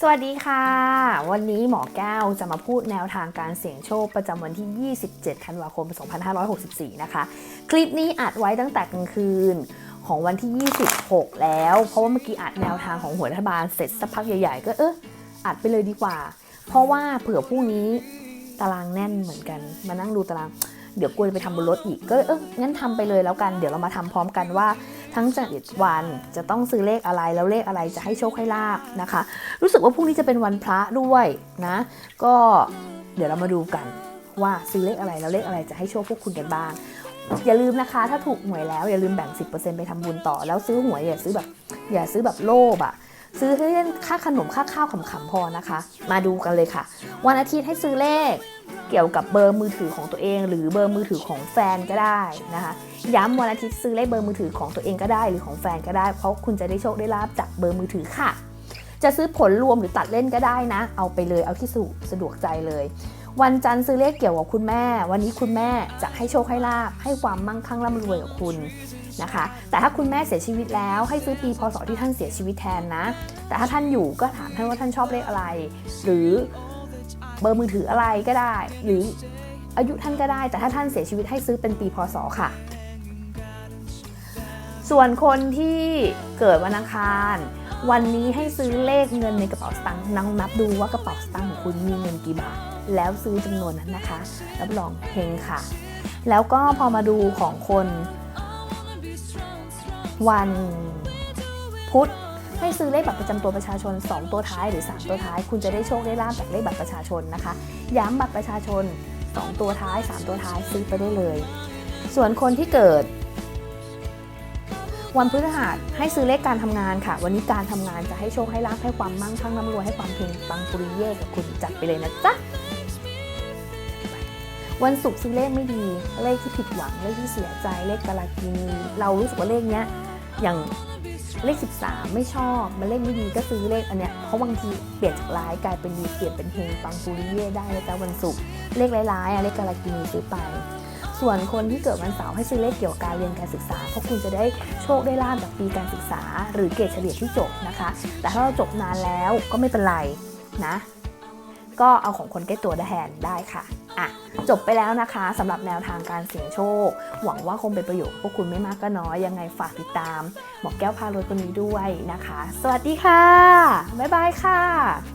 สวัสดีค่ะ วันนี้หมอแก้วจะมาพูดแนวทางการเสี่ยงโชคประจำวันที่ 27 ธันวาคม 2564 นะคะ คลิปนี้อัดไว้ตั้งแต่กลางคืนของวันที่ 26 แล้ว เพราะว่าเมื่อกี้อัดแนวทางของหัวรัฐบาลเสร็จสักพักใหญ่ๆ ก็เอออัดไปเลยดีกว่า เพราะว่าเผื่อพรุ่งนี้ตารางแน่นเหมือนกัน มานั่งดูตาราง เดี๋ยวกลัวจะไปทำบนรถอีก ก็เลยเอองั้นทำไปเลยแล้วกัน เดี๋ยวเรามาทำพร้อมกันว่า ทั้ง7วันจะต้องซื้อเลขอะไรแล้วเลขอะไรจะให้โชคให้ลาบนะคะ รู้สึกว่าพรุ่งนี้จะเป็นวันพระด้วยนะ ก็เดี๋ยวเรามาดูกันว่าซื้อเลขอะไรแล้วเลขอะไรจะให้โชคพวกคุณกันบ้าง อย่าลืมนะคะ ถ้าถูกหวยแล้วอย่าลืมแบ่ง 10%ไปทำบุญต่อแล้วซื้อหวยอย่าซื้อแบบอย่าซื้อแบบโลภอะ ซื้อให้เล่นค่าขนมค่าข้าวขำๆพอนะคะ มาดูกันเลยค่ะ วันอาทิตย์ให้ซื้อเลขเกี่ยวกับเบอร์มือถือของตัวเอง หรือเบอร์มือถือของแฟนก็ได้นะคะ ย้ำวันอาทิตย์ซื้อเลขเบอร์มือถือของตัวเองก็ได้ หรือของแฟนก็ได้ เพราะคุณจะได้โชคได้ลาบจากเบอร์มือถือค่ะ จะซื้อผลรวมหรือตัดเล่นก็ได้นะ เอาไปเลยเอาที่สุสะดวกใจเลย วันจันทร์ซื้อเลขเกี่ยวกับคุณแม่ วันนี้คุณแม่จะให้โชคให้ลาบให้ความมั่งคั่งร่ำรวยกับคุณนะคะ แต่ถ้าคุณแม่เสียชีวิตแล้ว ให้ซื้อปีพศที่ท่านเสียชีวิตแทนนะ แต่ถ้าท่านอยู่ก็ถามท่านว่าท่านชอบเลขอะไร หรือเบอร์มือถืออะไรก็ได้ หรืออายุท่านก็ได้ แต่ถ้าท่านเสียชีวิตให้ซื้อเป็นปีพศค่ะ ส่วนคนที่เกิดวันอังคารวันนี้ให้ซื้อเลขเงินในกระเป๋าสตางค์นั่งนับดูว่ากระเป๋าสตางค์ของคุณมีเงินกี่บาท แล้วซื้อจำนวนนั้นนะคะ รับรองเฮงค่ะ แล้วก็พอมาดูของคน วันพุธให้ซื้อเลขบัตรประจำตัวประชาชน 2 ตัวท้ายหรือ 3 ตัวท้าย คุณจะได้โชคได้ลาบจากเลขบัตรประชาชนนะคะ ย้ำบัตรประชาชน 2 ตัวท้าย 3 ตัวท้ายซื้อไปได้เลย ส่วนคนที่เกิด วันพฤหัสให้ซื้อเลขการทำงานค่ะ วันนี้การทำงานจะให้โชคให้ลาภให้ความมั่งคั่งร่ำรวยให้ความเพ่งปังปุริเย่กับคุณจัดไปเลยนะจ๊ะ วันศุกร์ซื้อเลขไม่ดี เลขที่ผิดหวัง เลขที่เสียใจ เลขกาลากินี เรารู้สึกว่าเลขเนี้ย อย่างเลข 13 ไม่ชอบ มันเลขไม่ดีก็ซื้อเลขอันเนี้ย เพราะบางทีเปลี่ยนจากร้ายกลายเป็นดีเปลี่ยนเป็นเฮงปังปุริเย่ได้นะจ๊ะวันศุกร์ เลขร้ายๆอะเลขกาลากินีซื้อไป ส่วนคนที่เกิดวันเสาร์ให้ซื้อเลขเกี่ยวกับการเรียนการศึกษา เพราะคุณจะได้โชคได้ลาบจากปีการศึกษา หรือเกรดเฉลี่ยที่จบนะคะ แต่ถ้าเราจบนานแล้วก็ไม่เป็นไรนะ ก็เอาของคนใกล้ตัวได้แทนได้ค่ะ อะจบไปแล้วนะคะสำหรับแนวทางการเสี่ยงโชค หวังว่าคงเป็นประโยชน์พวกคุณไม่มากก็น้อยยังไงฝากติดตาม หมอแก้วพารวยคนนี้ด้วยนะคะ สวัสดีค่ะ บ๊ายบายค่ะ